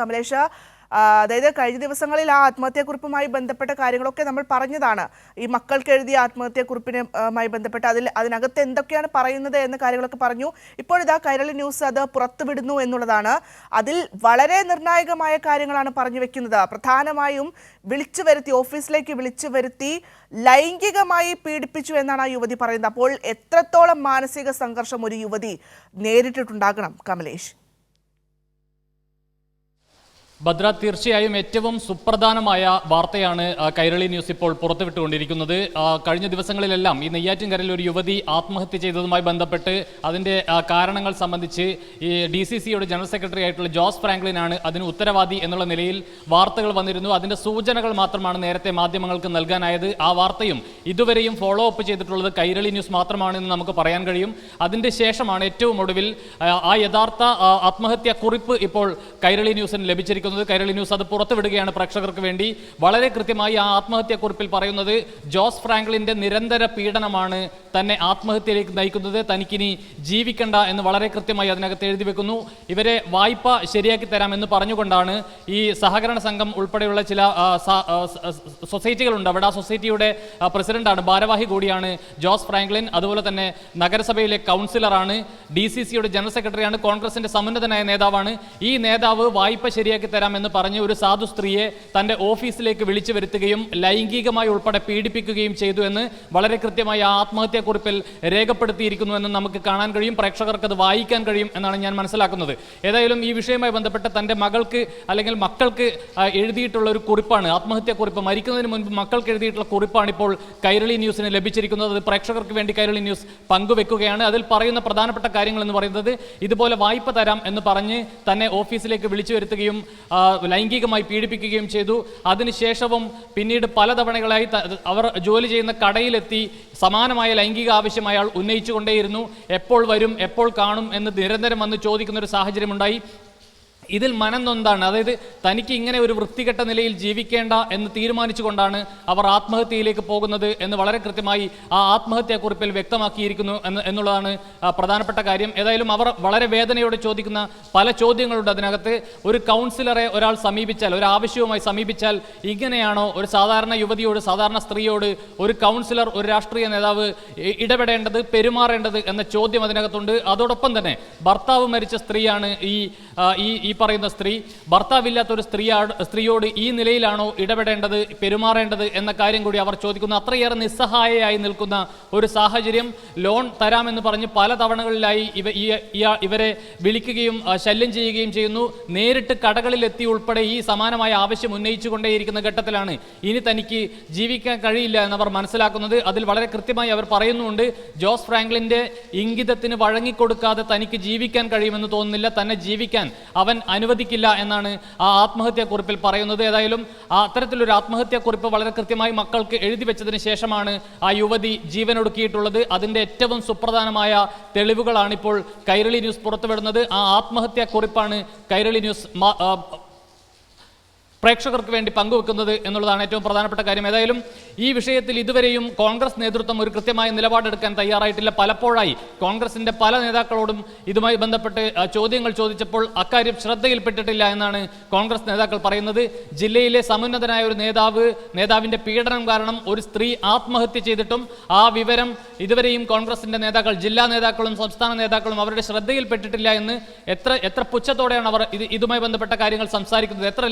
കമലേഷ അതായത് കഴിഞ്ഞ ദിവസങ്ങളിൽ ആ ആത്മഹത്യാക്കുറിപ്പുമായി ബന്ധപ്പെട്ട കാര്യങ്ങളൊക്കെ നമ്മൾ പറഞ്ഞതാണ്. ഈ മക്കൾക്ക് എഴുതിയ ആത്മഹത്യാക്കുറിപ്പിനുമായി ബന്ധപ്പെട്ട് അതിൽ അതിനകത്ത് എന്തൊക്കെയാണ് പറയുന്നത് എന്ന കാര്യങ്ങളൊക്കെ പറഞ്ഞു. ഇപ്പോഴിതാ കൈരളി ന്യൂസ് അത് പുറത്തുവിടുന്നു എന്നുള്ളതാണ്. അതിൽ വളരെ നിർണായകമായ കാര്യങ്ങളാണ് പറഞ്ഞു വെക്കുന്നത്. പ്രധാനമായും വിളിച്ചു വരുത്തി ഓഫീസിലേക്ക് വിളിച്ചു വരുത്തി ലൈംഗികമായി പീഡിപ്പിച്ചു എന്നാണ് ആ യുവതി പറയുന്നത്. അപ്പോൾ എത്രത്തോളം മാനസിക സംഘർഷം ഒരു യുവതി നേരിട്ടിട്ടുണ്ടാകണം കമലേഷ്? ഭദ്ര തീർച്ചയായും ഏറ്റവും സുപ്രധാനമായ വാർത്തയാണ് കൈരളി ന്യൂസ് ഇപ്പോൾ പുറത്തുവിട്ടുകൊണ്ടിരിക്കുന്നത്. കഴിഞ്ഞ ദിവസങ്ങളിലെല്ലാം ഈ നെയ്യാറ്റിൻകരയിൽ ഒരു യുവതി ആത്മഹത്യ ചെയ്തതുമായി ബന്ധപ്പെട്ട് അതിന്റെ കാരണങ്ങൾ സംബന്ധിച്ച് ഈ ഡി സി സിയുടെ ജനറൽ സെക്രട്ടറി ആയിട്ടുള്ള ജോസ് ഫ്രാങ്ക്ലിനാണ് അതിന് ഉത്തരവാദി എന്നുള്ള നിലയിൽ വാർത്തകൾ വന്നിരുന്നു. അതിന്റെ സൂചനകൾ മാത്രമാണ് നേരത്തെ മാധ്യമങ്ങൾക്ക് നൽകാനായത്. ആ വാർത്തയും ഇതുവരെയും ഫോളോ അപ്പ് ചെയ്തിട്ടുള്ളത് കൈരളി ന്യൂസ് മാത്രമാണെന്ന് നമുക്ക് പറയാൻ കഴിയും. അതിന്റെ ശേഷമാണ് ഏറ്റവും ഒടുവിൽ ആ, യഥാർത്ഥ ആത്മഹത്യാ കുറിപ്പ് ഇപ്പോൾ കൈരളി ന്യൂസിന് ലഭിച്ചിരിക്കുന്നത്. കൈരളി ന്യൂസ് അത് പുറത്തുവിടുകയാണ് പ്രേക്ഷകർക്ക് വേണ്ടി. വളരെ കൃത്യമായി ആ ആത്മഹത്യാ കുറിപ്പിൽ പറയുന്നത് ജോസ് ഫ്രാങ്ക്ലിന്റെ നിരന്തര പീഡനമാണ് തന്നെ ആത്മഹത്യയിലേക്ക് നയിക്കുന്നത്. തനിക്കിനി ജീവിക്കണ്ട എന്ന് വളരെ കൃത്യമായി അതിനകത്ത് എഴുതി വെക്കുന്നു. ഇവരെ വായ്പ ശരിയാക്കി തരാമെന്ന് പറഞ്ഞുകൊണ്ടാണ് ഈ സഹകരണ സംഘം ഉൾപ്പെടെയുള്ള ചില സൊസൈറ്റികളുണ്ട്. അവിടെ ആ സൊസൈറ്റിയുടെ പ്രസിഡന്റാണ് ഭാരവാഹി കൂടിയാണ് ജോസ് ഫ്രാങ്ക്ലിൻ അതുപോലെ തന്നെ നഗരസഭയിലെ കൗൺസിലറാണ് ഡി സി സിയുടെ ജനറൽ സെക്രട്ടറിയാണ് കോൺഗ്രസിന്റെ സമുന്നതനായ നേതാവാണ്. ഈ നേതാവ് വായ്പ ശരിയാക്കി തരാമെന്ന് പറഞ്ഞ് ഒരു സാധു സ്ത്രീയെ തന്റെ ഓഫീസിലേക്ക് വിളിച്ചു വരുത്തുകയും ലൈംഗികമായി ഉൾപ്പെടെ പീഡിപ്പിക്കുകയും ചെയ്തു എന്ന് വളരെ കൃത്യമായി ആത്മഹത്യാക്കുറിപ്പിൽ രേഖപ്പെടുത്തിയിരിക്കുന്നു എന്ന് നമുക്ക് കാണാൻ കഴിയും. പ്രേക്ഷകർക്ക് അത് വായിക്കാൻ കഴിയും എന്നാണ് ഞാൻ മനസ്സിലാക്കുന്നത്. ഏതായാലും ഈ വിഷയവുമായി ബന്ധപ്പെട്ട് തന്റെ മകൾക്ക് അല്ലെങ്കിൽ മക്കൾക്ക് എഴുതിയിട്ടുള്ള ഒരു കുറിപ്പാണ്. ആത്മഹത്യാക്കുറിപ്പ് മരിക്കുന്നതിന് മുൻപ് മക്കൾക്ക് എഴുതിയിട്ടുള്ള കുറിപ്പാണ് ഇപ്പോൾ കൈരളി ന്യൂസിന് ലഭിച്ചിരിക്കുന്നത്. അത് പ്രേക്ഷകർക്ക് വേണ്ടി കൈരളി ന്യൂസ് പങ്കുവെക്കുകയാണ്. അതിൽ പറയുന്ന പ്രധാനപ്പെട്ട കാര്യങ്ങൾ എന്ന് പറയുന്നത് ഇതുപോലെ വായ്പ തരാം എന്ന് പറഞ്ഞ് തന്നെ ഓഫീസിലേക്ക് വിളിച്ചു വരുത്തുകയും ലൈംഗികമായി പീഡിപ്പിക്കുകയും ചെയ്തു. അതിനുശേഷവും പിന്നീട് പല തവണകളായി അവർ ജോലി ചെയ്യുന്ന കടയിലെത്തി സമാനമായ ലൈംഗിക ആവശ്യം അയാൾ ഉന്നയിച്ചുകൊണ്ടേയിരുന്നു. എപ്പോൾ വരും എപ്പോൾ കാണും എന്ന് നിരന്തരം വന്ന് ചോദിക്കുന്ന ഒരു സാഹചര്യമുണ്ടായി. ഇതിൽ മനം നൊന്താണ്. അതായത് തനിക്ക് ഇങ്ങനെ ഒരു വൃത്തികെട്ട നിലയിൽ ജീവിക്കേണ്ട എന്ന് തീരുമാനിച്ചുകൊണ്ടാണ് അവർ ആത്മഹത്യയിലേക്ക് പോകുന്നത് എന്ന് വളരെ കൃത്യമായി ആ ആത്മഹത്യാക്കുറിപ്പിൽ വ്യക്തമാക്കിയിരിക്കുന്നു എന്ന് എന്നുള്ളതാണ് പ്രധാനപ്പെട്ട കാര്യം. ഏതായാലും അവർ വളരെ വേദനയോടെ ചോദിക്കുന്ന പല ചോദ്യങ്ങളുണ്ട് അതിനകത്ത്. ഒരു കൗൺസിലറെ ഒരാൾ സമീപിച്ചാൽ ഒരു ആവശ്യവുമായി സമീപിച്ചാൽ ഇങ്ങനെയാണോ ഒരു സാധാരണ യുവതിയോട് സാധാരണ സ്ത്രീയോട് ഒരു കൗൺസിലർ ഒരു രാഷ്ട്രീയ നേതാവ് ഇടപെടേണ്ടത് പെരുമാറേണ്ടത് എന്ന ചോദ്യം അതിനകത്തുണ്ട്. അതോടൊപ്പം തന്നെ ഭർത്താവ് മരിച്ച സ്ത്രീയാണ് ഈ ഈ പറയുന്ന സ്ത്രീ ഭർത്താവില്ലാത്ത ഒരു സ്ത്രീയാട് ഈ നിലയിലാണോ ഇടപെടേണ്ടത് പെരുമാറേണ്ടത് എന്ന കാര്യം കൂടി അവർ ചോദിക്കുന്നു. അത്രയേറെ നിസ്സഹായയായി നിൽക്കുന്ന ഒരു സാഹചര്യം ലോൺ തരാമെന്ന് പറഞ്ഞ് പല തവണകളിലായി ഇവ ഇവരെ വിളിക്കുകയും ശല്യം ചെയ്യുകയും ചെയ്യുന്നു. നേരിട്ട് കടകളിലെത്തി ഉൾപ്പെടെ ഈ സമാനമായ ആവശ്യം ഉന്നയിച്ചുകൊണ്ടേയിരിക്കുന്ന ഘട്ടത്തിലാണ് ഇനി തനിക്ക് ജീവിക്കാൻ കഴിയില്ല എന്നവർ മനസ്സിലാക്കുന്നത്. അതിൽ വളരെ കൃത്യമായി അവർ പറയുന്നുണ്ട് ജോസ് ഫ്രാങ്ക്ലിന്റെ ഇംഗിതത്തിന് വഴങ്ങിക്കൊടുക്കാതെ തനിക്ക് ജീവിക്കാൻ കഴിയുമെന്ന് തോന്നുന്നില്ല. തന്നെ ജീവിക്കാൻ അവൻ അനുവദിക്കില്ല എന്നാണ് ആ ആത്മഹത്യാക്കുറിപ്പിൽ പറയുന്നത്. ഏതായാലും അത്തരത്തിലൊരു ആത്മഹത്യാക്കുറിപ്പ് വളരെ കൃത്യമായി മക്കൾക്ക് എഴുതി വെച്ചതിന് ശേഷമാണ് ആ യുവതി ജീവനൊടുക്കിയിട്ടുള്ളത്. അതിന്റെ ഏറ്റവും സുപ്രധാനമായ തെളിവുകളാണ് ഇപ്പോൾ കൈരളി ന്യൂസ് പുറത്തുവിടുന്നത്. ആ ആത്മഹത്യാക്കുറിപ്പാണ് കൈരളി ന്യൂസ് പ്രേക്ഷകർക്ക് വേണ്ടി പങ്കുവെക്കുന്നത് എന്നുള്ളതാണ് ഏറ്റവും പ്രധാനപ്പെട്ട കാര്യം. ഏതായാലും ഈ വിഷയത്തിൽ ഇതുവരെയും കോൺഗ്രസ് നേതൃത്വം ഒരു കൃത്യമായ നിലപാടെടുക്കാൻ തയ്യാറായിട്ടില്ല. പലപ്പോഴായി കോൺഗ്രസിന്റെ പല നേതാക്കളോടും ഇതുമായി ബന്ധപ്പെട്ട് ചോദ്യങ്ങൾ ചോദിച്ചപ്പോൾ അക്കാര്യം ശ്രദ്ധയിൽപ്പെട്ടിട്ടില്ല എന്നാണ് കോൺഗ്രസ് നേതാക്കൾ പറയുന്നത്. ജില്ലയിലെ സമുന്നതനായ ഒരു നേതാവ് നേതാവിന്റെ പീഡനം കാരണം ഒരു സ്ത്രീ ആത്മഹത്യ ചെയ്തിട്ടും ആ വിവരം ഇതുവരെയും കോൺഗ്രസിന്റെ നേതാക്കൾ ജില്ലാ നേതാക്കളും സംസ്ഥാന നേതാക്കളും അവരുടെ ശ്രദ്ധയിൽപ്പെട്ടിട്ടില്ല എന്ന് എത്ര എത്ര പുച്ഛത്തോടെയാണ് അവർ ഇത് ഇതുമായി ബന്ധപ്പെട്ട കാര്യങ്ങൾ സംസാരിക്കുന്നത്? എത്ര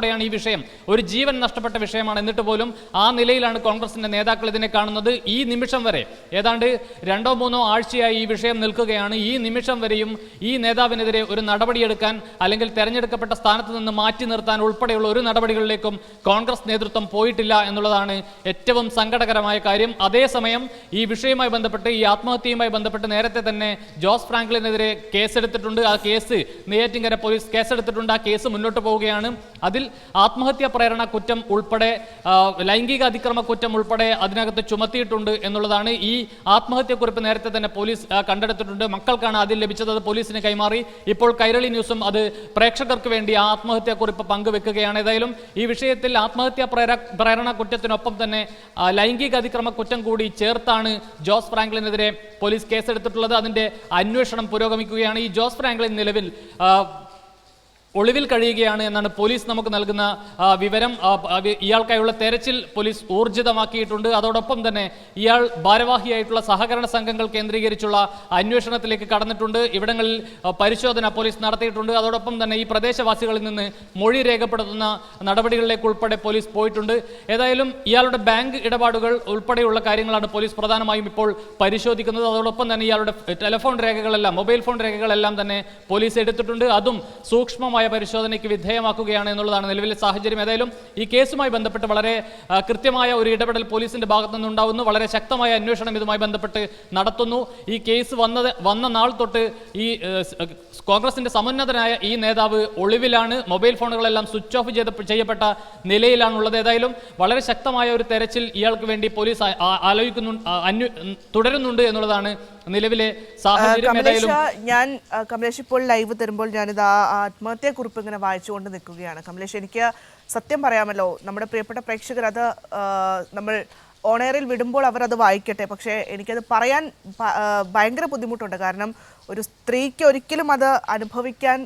ലാഘവത്തോടെയാണ് ഈ വിഷയം. ഒരു ജീവൻ നഷ്ടപ്പെട്ട വിഷയമാണ്. എന്നിട്ട് പോലും ആ നിലയിലാണ് കോൺഗ്രസിന്റെ നേതാക്കൾ ഇതിനെ കാണുന്നത്. ഈ നിമിഷം വരെ ഏതാണ്ട് രണ്ടോ മൂന്നോ ആഴ്ചയായി ഈ വിഷയം നിൽക്കുകയാണ്. ഈ നിമിഷം വരെയും ഈ നേതാവിനെതിരെ ഒരു നടപടിയെടുക്കാൻ അല്ലെങ്കിൽ തെരഞ്ഞെടുക്കപ്പെട്ട സ്ഥാനത്ത് നിന്ന് മാറ്റി നിർത്താൻ ഉൾപ്പെടെയുള്ള ഒരു നടപടികളിലേക്കും കോൺഗ്രസ് നേതൃത്വം പോയിട്ടില്ല എന്നുള്ളതാണ് ഏറ്റവും സങ്കടകരമായ കാര്യം. അതേസമയം ഈ വിഷയവുമായി ബന്ധപ്പെട്ട് ഈ ആത്മഹത്യയുമായി ബന്ധപ്പെട്ട് നേരത്തെ തന്നെ ജോസ് ഫ്രാങ്ക്ലിനെതിരെ കേസെടുത്തിട്ടുണ്ട്. ആ കേസ് നെയ്യാറ്റിങ്കര പോലീസ് കേസെടുത്തിട്ടുണ്ട്. ആ കേസ് മുന്നോട്ട് പോവുകയാണ്. അതിൽ ആത്മഹത്യാ പ്രേരണ കുറ്റം ഉൾപ്പെടെ ലൈംഗിക അതിക്രമ കുറ്റം ഉൾപ്പെടെ അതിനകത്ത് ചുമത്തിയിട്ടുണ്ട് എന്നുള്ളതാണ് ഈ ആത്മഹത്യക്കുറിപ്പ് നേരത്തെ തന്നെ പോലീസ് കണ്ടെടുത്തിട്ടുണ്ട്. മക്കൾക്കാണ് ആദ്യം ലഭിച്ചത്. അത് പോലീസിന് കൈമാറി. ഇപ്പോൾ കൈരളി ന്യൂസും അത് പ്രേക്ഷകർക്ക് വേണ്ടി ആ ആത്മഹത്യാക്കുറിപ്പ് പങ്കുവെക്കുകയാണ്. ഏതായാലും ഈ വിഷയത്തിൽ ആത്മഹത്യാ പ്രേര പ്രേരണ കുറ്റത്തിനൊപ്പം തന്നെ ലൈംഗിക അതിക്രമ കുറ്റം കൂടി ചേർത്താണ് ജോസ് ഫ്രാങ്ക്ലിനെതിരെ പോലീസ് കേസെടുത്തിട്ടുള്ളത്. അതിന്റെ അന്വേഷണം പുരോഗമിക്കുകയാണ്. ഈ ജോസ് ഫ്രാങ്ക്ലിൻ നിലവിൽ ഒളിവിൽ കഴിയുകയാണ് എന്നാണ് പോലീസ് നമുക്ക് നൽകുന്ന വിവരം. ഇയാൾക്കായുള്ള തെരച്ചിൽ പോലീസ് ഊർജിതമാക്കിയിട്ടുണ്ട്. അതോടൊപ്പം തന്നെ ഇയാൾ ഭാരവാഹിയായിട്ടുള്ള സഹകരണ സംഘങ്ങൾ കേന്ദ്രീകരിച്ചുള്ള അന്വേഷണത്തിലേക്ക് കടന്നിട്ടുണ്ട്. ഇവിടങ്ങളിൽ പരിശോധന പോലീസ് നടത്തിയിട്ടുണ്ട്. അതോടൊപ്പം തന്നെ ഈ പ്രദേശവാസികളിൽ നിന്ന് മൊഴി രേഖപ്പെടുത്തുന്ന നടപടികളിലേക്ക് ഉൾപ്പെടെ പോലീസ് പോയിട്ടുണ്ട്. ഏതായാലും ഇയാളുടെ ബാങ്ക് ഇടപാടുകൾ ഉൾപ്പെടെയുള്ള കാര്യങ്ങളാണ് പോലീസ് പ്രധാനമായും ഇപ്പോൾ പരിശോധിക്കുന്നത്. അതോടൊപ്പം തന്നെ ഇയാളുടെ ടെലിഫോൺ രേഖകളെല്ലാം മൊബൈൽ ഫോൺ രേഖകളെല്ലാം തന്നെ പോലീസ് എടുത്തിട്ടുണ്ട്. അതും സൂക്ഷ്മമായ പരിശോധനയ്ക്ക് വിധേയമാക്കുകയാണ് എന്നുള്ളതാണ് നിലവിലെ സാഹചര്യം. ഏതായാലും ഈ കേസുമായി ബന്ധപ്പെട്ട് വളരെ കൃത്യമായ ഒരു ഇടപെടൽ പോലീസിന്റെ ഭാഗത്തു നിന്നുണ്ടാവുന്നു. വളരെ ശക്തമായ അന്വേഷണം ഇതുമായി ബന്ധപ്പെട്ട് നടത്തുന്നു. ഈ കേസ് വന്നത് വന്ന നാൾ തൊട്ട് ഈ കോൺഗ്രസിന്റെ സമുന്നതനായ ഈ നേതാവ് ഒളിവിലാണ്. മൊബൈൽ ഫോണുകളെല്ലാം സ്വിച്ച് ഓഫ് ചെയ്ത ചെയ്യപ്പെട്ട നിലയിലാണുള്ളത്. ഏതായാലും വളരെ ശക്തമായ ഒരു തെരച്ചിൽ ഇയാൾക്ക് വേണ്ടി പോലീസ് ആലോചിക്കുന്നു തുടരുന്നുണ്ട് എന്നുള്ളതാണ് നിലവിലെ കമലേഷ് ഞാൻ കമലേഷ് ഇപ്പോൾ ലൈവ് തരുമ്പോൾ ഞാനിത് ആ ആത്മഹത്യക്കുറിപ്പ് ഇങ്ങനെ വായിച്ചുകൊണ്ട് നിൽക്കുകയാണ്. കമലേഷ് എനിക്ക് സത്യം പറയാമല്ലോ നമ്മുടെ പ്രിയപ്പെട്ട പ്രേക്ഷകർ അത് നമ്മൾ ഓണയറിൽ വിടുമ്പോൾ അവർ അത് വായിക്കട്ടെ. പക്ഷേ എനിക്കത് പറയാൻ ഭയങ്കര ബുദ്ധിമുട്ടുണ്ട്. കാരണം ഒരു സ്ത്രീക്ക് ഒരിക്കലും അത് അനുഭവിക്കാൻ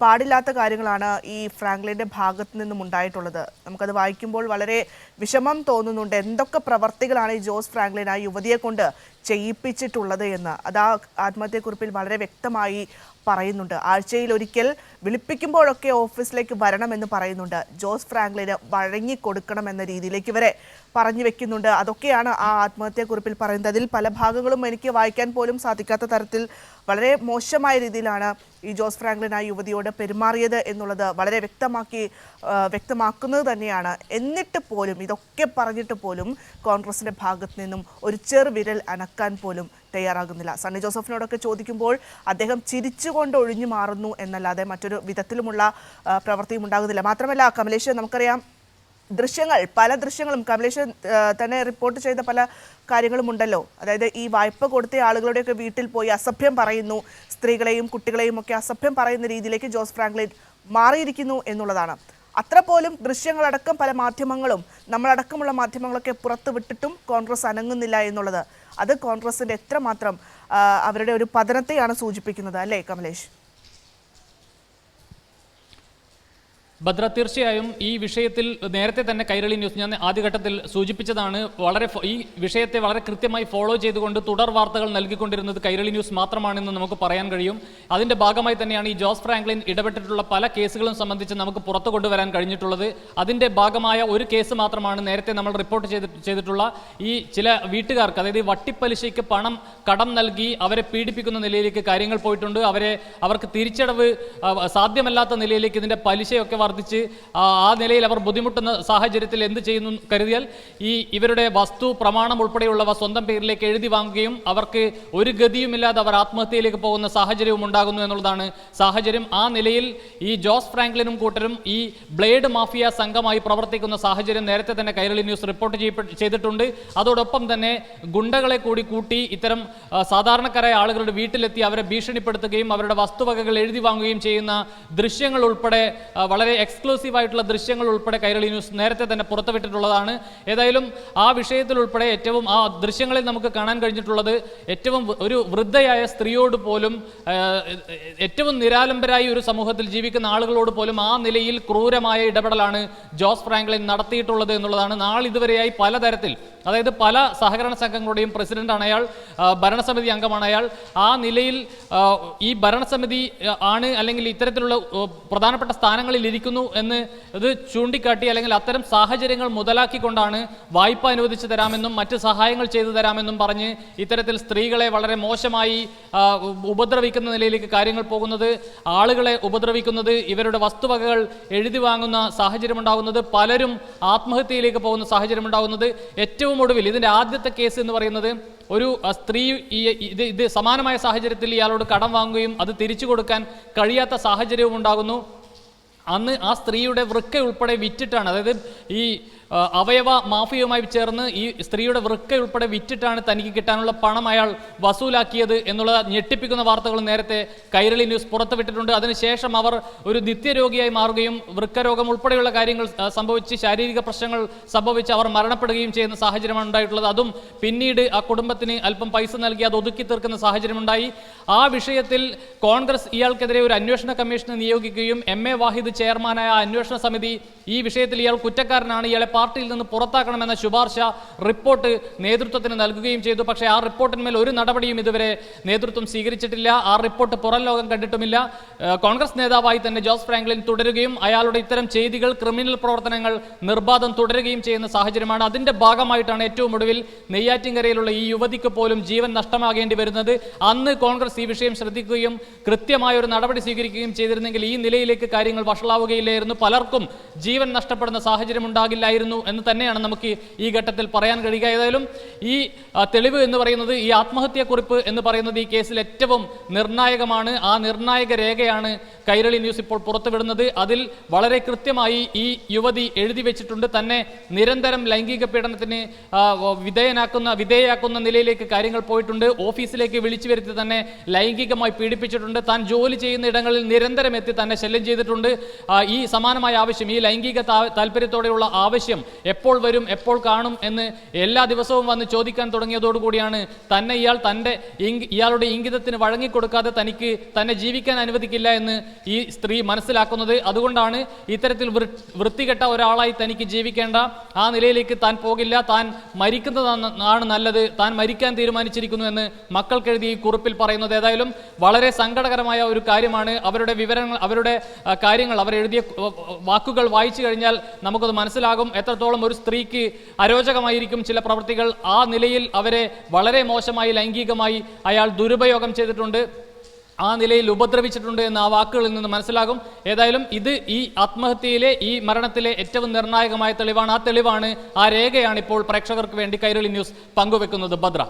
പാടില്ലാത്ത കാര്യങ്ങളാണ് ഈ ഫ്രാങ്ക്ലിന്റെ ഭാഗത്ത് നിന്നും ഉണ്ടായിട്ടുള്ളത്. നമുക്കത് വായിക്കുമ്പോൾ വളരെ വിഷമം തോന്നുന്നുണ്ട് എന്തൊക്കെ പ്രവർത്തികളാണ് ഈ ജോസ് ഫ്രാങ്ക്ലിൻ ആ യുവതിയെ കൊണ്ട് ചെയ്യിപ്പിച്ചിട്ടുള്ളത് എന്ന്. അത് ആ ആത്മഹത്യക്കുറിപ്പിൽ വളരെ വ്യക്തമായി പറയുന്നുണ്ട്. ആഴ്ചയിൽ ഒരിക്കൽ വിളിപ്പിക്കുമ്പോഴൊക്കെ ഓഫീസിലേക്ക് വരണമെന്ന് പറയുന്നുണ്ട്. ജോസ് ഫ്രാങ്ക്ലിന് വഴങ്ങിക്കൊടുക്കണം എന്ന രീതിയിലേക്ക് വരെ പറഞ്ഞു വെക്കുന്നുണ്ട്. അതൊക്കെയാണ് ആ ആത്മഹത്യക്കുറിപ്പിൽ പറയുന്നത്. അതിൽ പല ഭാഗങ്ങളും എനിക്ക് വായിക്കാൻ പോലും സാധിക്കാത്ത തരത്തിൽ വളരെ മോശമായ രീതിയിലാണ് ഈ ജോസ് ഫ്രാങ്ക്ലിൻ ആ യുവതിയോട് പെരുമാറിയത് എന്നുള്ളത് വളരെ വ്യക്തമാക്കി വ്യക്തമാക്കുന്നത് തന്നെയാണ്. എന്നിട്ട് പോലും ഇതൊക്കെ പറഞ്ഞിട്ട് പോലും കോൺഗ്രസിന്റെ ഭാഗത്ത് നിന്നും ഒരു ചെറുവിരൽ അനക്കാൻ പോലും തയ്യാറാകുന്നില്ല. സണ്ണി ജോസഫിനോടൊക്കെ ചോദിക്കുമ്പോൾ അദ്ദേഹം ചിരിച്ചുകൊണ്ട് ഒഴിഞ്ഞു മാറുന്നു എന്നല്ലാതെ മറ്റൊരു വിധത്തിലുമുള്ള പ്രവൃത്തിയും ഉണ്ടാകുന്നില്ല. മാത്രമല്ല കമലേഷ് നമുക്കറിയാം ദൃശ്യങ്ങൾ പല ദൃശ്യങ്ങളും. കമലേഷ് തന്നെ റിപ്പോർട്ട് ചെയ്ത പല കാര്യങ്ങളും ഉണ്ടല്ലോ. അതായത് ഈ വായ്പ കൊടുത്ത ആളുകളുടെയൊക്കെ വീട്ടിൽ പോയി അസഭ്യം പറയുന്നു. സ്ത്രീകളെയും കുട്ടികളെയും ഒക്കെ അസഭ്യം പറയുന്ന രീതിയിലേക്ക് ജോസ് ഫ്രാങ്ക്ലിൻ മാറിയിരിക്കുന്നു എന്നുള്ളതാണ്. അത്ര പോലും ദൃശ്യങ്ങളടക്കം പല മാധ്യമങ്ങളും നമ്മളടക്കമുള്ള മാധ്യമങ്ങളൊക്കെ പുറത്തു വിട്ടിട്ടും കോൺഗ്രസ് അനങ്ങുന്നില്ല എന്നുള്ളത്. അത് കോൺഗ്രസിന്റെ എത്രമാത്രം അവരുടെ ഒരു പതനത്തെയാണ് സൂചിപ്പിക്കുന്നത്. അല്ലേ കമലേഷ്? ഭദ്ര തീർച്ചയായും ഈ വിഷയത്തിൽ നേരത്തെ തന്നെ കൈരളി ന്യൂസ് ഞാൻ ആദ്യഘട്ടത്തിൽ സൂചിപ്പിച്ചതാണ് വളരെ ഈ വിഷയത്തെ വളരെ കൃത്യമായി ഫോളോ ചെയ്തുകൊണ്ട് തുടർ വാർത്തകൾ നൽകിക്കൊണ്ടിരുന്നത് കൈരളി ന്യൂസ് മാത്രമാണെന്ന് നമുക്ക് പറയാൻ കഴിയും. അതിന്റെ ഭാഗമായി തന്നെയാണ് ഈ ജോസ് ഫ്രാങ്ക്ലിൻ ഇടപെട്ടിട്ടുള്ള പല കേസുകളും സംബന്ധിച്ച് നമുക്ക് പുറത്തു കൊണ്ടുവരാൻ കഴിഞ്ഞിട്ടുള്ളത്. അതിന്റെ ഭാഗമായ ഒരു കേസ് മാത്രമാണ് നേരത്തെ നമ്മൾ റിപ്പോർട്ട് ചെയ്തി ചെയ്തിട്ടുള്ള ഈ ചില വീട്ടുകാർക്ക് അതായത് വട്ടിപ്പലിശയ്ക്ക് പണം കടം നൽകി അവരെ പീഡിപ്പിക്കുന്ന നിലയിലേക്ക് കാര്യങ്ങൾ പോയിട്ടുണ്ട്. അവരെ അവർക്ക് തിരിച്ചടവ് സാധ്യമല്ലാത്ത നിലയിലേക്ക് ഇതിന്റെ പലിശയൊക്കെ വർദ്ധിച്ച് ആ നിലയിൽ അവർ ബുദ്ധിമുട്ടുന്ന സാഹചര്യത്തിൽ എന്ത് ചെയ്യുന്നു കരുതിയാൽ ഈ ഇവരുടെ വസ്തു പ്രമാണം ഉൾപ്പെടെയുള്ളവ സ്വന്തം പേരിലേക്ക് എഴുതി വാങ്ങുകയും അവർക്ക് ഒരു ഗതിയുമില്ലാതെ അവർ ആത്മഹത്യയിലേക്ക് പോകുന്ന സാഹചര്യവും ഉണ്ടാകുന്നു എന്നുള്ളതാണ് സാഹചര്യം. ആ നിലയിൽ ഈ ജോസ് ഫ്രാങ്ക്ലിനും കൂട്ടരും ഈ ബ്ലേഡ് മാഫിയ സംഘമായി പ്രവർത്തിക്കുന്ന സാഹചര്യം നേരത്തെ തന്നെ കൈരളി ന്യൂസ് റിപ്പോർട്ട് ചെയ്തിട്ടുണ്ട്. അതോടൊപ്പം തന്നെ ഗുണ്ടകളെ കൂടി കൂട്ടി ഇത്തരം സാധാരണക്കാരായ ആളുകളുടെ വീട്ടിലെത്തി അവരെ ഭീഷണിപ്പെടുത്തുകയും അവരുടെ വസ്തുവകകൾ എഴുതി വാങ്ങുകയും ചെയ്യുന്ന ദൃശ്യങ്ങൾ ഉൾപ്പെടെ വളരെ എക്സ്ക്ലൂസീവ് ആയിട്ടുള്ള ദൃശ്യങ്ങൾ ഉൾപ്പെടെ കൈരളി ന്യൂസ് നേരത്തെ തന്നെ പുറത്തുവിട്ടിട്ടുള്ളതാണ്. ഏതായാലും ആ വിഷയത്തിൽ ഉൾപ്പെടെ ഏറ്റവും ആ ദൃശ്യങ്ങളിൽ നമുക്ക് കാണാൻ കഴിഞ്ഞിട്ടുള്ളത് ഏറ്റവും ഒരു വൃദ്ധയായ സ്ത്രീയോട് പോലും ഏറ്റവും നിരാലംബരായി ഒരു സമൂഹത്തിൽ ജീവിക്കുന്ന ആളുകളോട് പോലും ആ നിലയിൽ ക്രൂരമായ ഇടപെടലാണ് ജോസ് ഫ്രാങ്ക്ലിൻ നടത്തിയിട്ടുള്ളത് എന്നുള്ളതാണ്. നാളിതുവരെയായി പലതരത്തിൽ അതായത് പല സഹകരണ സംഘങ്ങളുടെയും പ്രസിഡന്റാണ് അയാൾ ഭരണസമിതി അംഗമാണ് അയാൾ. ആ നിലയിൽ ഈ ഭരണസമിതി ആണ് അല്ലെങ്കിൽ ഇത്തരത്തിലുള്ള പ്രധാനപ്പെട്ട സ്ഥാനങ്ങളിൽ ഇരിക്കുന്നു എന്ന് ഇത് ചൂണ്ടിക്കാട്ടി അല്ലെങ്കിൽ അത്തരം സാഹചര്യങ്ങൾ മുതലാക്കിക്കൊണ്ടാണ് വായ്പ അനുവദിച്ചു തരാമെന്നും മറ്റ് സഹായങ്ങൾ ചെയ്തു തരാമെന്നും പറഞ്ഞ് ഇത്തരത്തിൽ സ്ത്രീകളെ വളരെ മോശമായി ഉപദ്രവിക്കുന്ന നിലയിലേക്ക് കാര്യങ്ങൾ പോകുന്നത് ആളുകളെ ഉപദ്രവിക്കുന്നത് ഇവരുടെ വസ്തുവകകൾ എഴുതി വാങ്ങുന്ന സാഹചര്യമുണ്ടാകുന്നത് പലരും ആത്മഹത്യയിലേക്ക് പോകുന്ന സാഹചര്യം ഉണ്ടാകുന്നത് ഏറ്റവും ഒടുവിൽ ഇതിന്റെ ആദ്യത്തെ കേസ് എന്ന് പറയുന്നത് ഒരു സ്ത്രീ ഈ ഇത് ഇത് സമാനമായ സാഹചര്യത്തിൽ ഇയാളോട് കടം വാങ്ങുകയും അത് തിരിച്ചു കൊടുക്കാൻ കഴിയാത്ത സാഹചര്യവും ഉണ്ടാകുന്നു. അന്ന് ആ സ്ത്രീയുടെ വൃക്ക ഉൾപ്പെടെ വിറ്റിട്ടാണ്. അതായത് ഈ അവയവ മാഫിയയുമായി ചേർന്ന് ഈ സ്ത്രീയുടെ വൃക്ക ഉൾപ്പെടെ വിറ്റിട്ടാണ് തനിക്ക് കിട്ടാനുള്ള പണം അയാൾ വസൂലാക്കിയത് എന്നുള്ള ഞെട്ടിപ്പിക്കുന്ന വാർത്തകൾ നേരത്തെ കൈരളി ന്യൂസ് പുറത്തുവിട്ടിട്ടുണ്ട്. അതിനുശേഷം അവർ ഒരു നിത്യരോഗിയായി മാറുകയും വൃക്കരോഗം ഉൾപ്പെടെയുള്ള കാര്യങ്ങൾ സംഭവിച്ച് ശാരീരിക പ്രശ്നങ്ങൾ സംഭവിച്ച് അവർ മരണപ്പെടുകയും ചെയ്യുന്ന സാഹചര്യമാണ് ഉണ്ടായിട്ടുള്ളത്. അതും പിന്നീട് ആ കുടുംബത്തിന് അല്പം പൈസ നൽകി അത് ഒതുക്കി തീർക്കുന്ന സാഹചര്യമുണ്ടായി. ആ വിഷയത്തിൽ കോൺഗ്രസ് ഇയാൾക്കെതിരെ ഒരു അന്വേഷണ കമ്മീഷനെ നിയോഗിക്കുകയും എം എ വാഹിദ് ചെയർമാനായ അന്വേഷണ സമിതി ഈ വിഷയത്തിൽ ഇയാൾ കുറ്റക്കാരനാണ് ഇയാളെ പാർട്ടിയിൽ നിന്ന് പുറത്താക്കണമെന്ന ശുപാർശ റിപ്പോർട്ട് നേതൃത്വത്തിന് നൽകുകയും ചെയ്തു. പക്ഷേ ആ റിപ്പോർട്ടിന്മേൽ ഒരു നടപടിയും ഇതുവരെ നേതൃത്വം സ്വീകരിച്ചിട്ടില്ല. ആ റിപ്പോർട്ട് പുറം ലോകം കണ്ടിട്ടുമില്ല. കോൺഗ്രസ് നേതാവായി തന്നെ ജോസ് ഫ്രാങ്ക്ലിൻ തുടരുകയും അയാളുടെ ഇത്തരം ചെയ്തികൾ ക്രിമിനൽ പ്രവർത്തനങ്ങൾ നിർബാധം തുടരുകയും ചെയ്യുന്ന സാഹചര്യമാണ്. അതിന്റെ ഭാഗമായിട്ടാണ് ഏറ്റവും ഒടുവിൽ നെയ്യാറ്റിൻകരയിലുള്ള ഈ യുവതിക്ക് പോലും ജീവൻ നഷ്ടമാകേണ്ടി വരുന്നത്. അന്ന് കോൺഗ്രസ് ഈ വിഷയം ശ്രദ്ധിക്കുകയും കൃത്യമായ ഒരു നടപടി സ്വീകരിക്കുകയും ചെയ്തിരുന്നെങ്കിൽ ഈ നിലയിലേക്ക് കാര്യങ്ങൾ വഷളാവുകയില്ലായിരുന്നു. പലർക്കും ജീവൻ നഷ്ടപ്പെടുന്ന സാഹചര്യം ഉണ്ടാകില്ലായിരുന്നു എന്ന് തന്നെയാണ് നമുക്ക് ഈ ഘട്ടത്തിൽ പറയാൻ കഴിയുക. ഏതായാലും ഈ തെളിവ് എന്ന് പറയുന്നത് ഈ ആത്മഹത്യാക്കുറിപ്പ് എന്ന് പറയുന്നത് ഈ കേസിൽ ഏറ്റവും നിർണായകമാണ്. ആ നിർണായക രേഖയാണ് കൈരളി ന്യൂസ് ഇപ്പോൾ പുറത്തുവിടുന്നത്. അതിൽ വളരെ കൃത്യമായി ഈ യുവതി എഴുതി വെച്ചിട്ടുണ്ട്. തന്നെ നിരന്തരം ലൈംഗിക പീഡനത്തിന് വിധേയനാക്കുന്ന വിധേയയാക്കുന്ന നിലയിലേക്ക് കാര്യങ്ങൾ പോയിട്ടുണ്ട്. ഓഫീസിലേക്ക് വിളിച്ചു വരുത്തി തന്നെ ലൈംഗികമായി പീഡിപ്പിച്ചിട്ടുണ്ട്. താൻ ജോലി ചെയ്യുന്ന ഇടങ്ങളിൽ നിരന്തരം എത്തി തന്നെ ശല്യം ചെയ്തിട്ടുണ്ട്. ഈ സമാനമായ ആവശ്യം ഈ ലൈംഗിക താല്പര്യത്തോടെയുള്ള ആവശ്യം എപ്പോൾ വരും എപ്പോൾ കാണും എന്ന് എല്ലാ ദിവസവും വന്ന് ചോദിക്കാൻ തുടങ്ങിയതോടുകൂടിയാണ് തന്നെ ഇയാൾ തന്റെ ഇയാളുടെ ഇംഗിതത്തിന് വഴങ്ങിക്കൊടുക്കാതെ തനിക്ക് തന്നെ ജീവിക്കാൻ അനുവദിക്കില്ല എന്ന് ഈ സ്ത്രീ മനസ്സിലാക്കുന്നത്. അതുകൊണ്ടാണ് ഇത്തരത്തിൽ വൃത്തികെട്ട ഒരാളായി തനിക്ക് ജീവിക്കേണ്ട. ആ നിലയിലേക്ക് താൻ പോകില്ല. താൻ മരിക്കുന്നതാണ് നല്ലത്. താൻ മരിക്കാൻ തീരുമാനിച്ചിരിക്കുന്നു എന്ന് മക്കൾക്കെഴുതി ഈ കുറിപ്പിൽ പറയുന്നത് ഏതായാലും വളരെ സങ്കടകരമായ ഒരു കാര്യമാണ്. അവരുടെ വിവരങ്ങൾ അവരുടെ കാര്യങ്ങൾ അവർ എഴുതിയ വാക്കുകൾ വായിച്ചു കഴിഞ്ഞാൽ നമുക്കത് മനസ്സിലാകും. എത്രത്തോളം ഒരു സ്ത്രീക്ക് അരോചകമായിരിക്കും ചില പ്രവൃത്തികൾ ആ നിലയിൽ അവരെ വളരെ മോശമായി ലൈംഗികമായി അയാൾ ദുരുപയോഗം ചെയ്തിട്ടുണ്ട്. ആ നിലയിൽ ഉപദ്രവിച്ചിട്ടുണ്ട് എന്ന് ആ വാക്കുകളിൽ നിന്ന് മനസ്സിലാകും. ഏതായാലും ഇത് ഈ ആത്മഹത്യയിലെ ഈ മരണത്തിലെ ഏറ്റവും നിർണായകമായ തെളിവാണ്. ആ തെളിവാണ് ആ രേഖയാണ് ഇപ്പോൾ പ്രേക്ഷകർക്ക് വേണ്ടി കൈരളി ന്യൂസ് പങ്കുവെക്കുന്നത്. ഭദ്ര.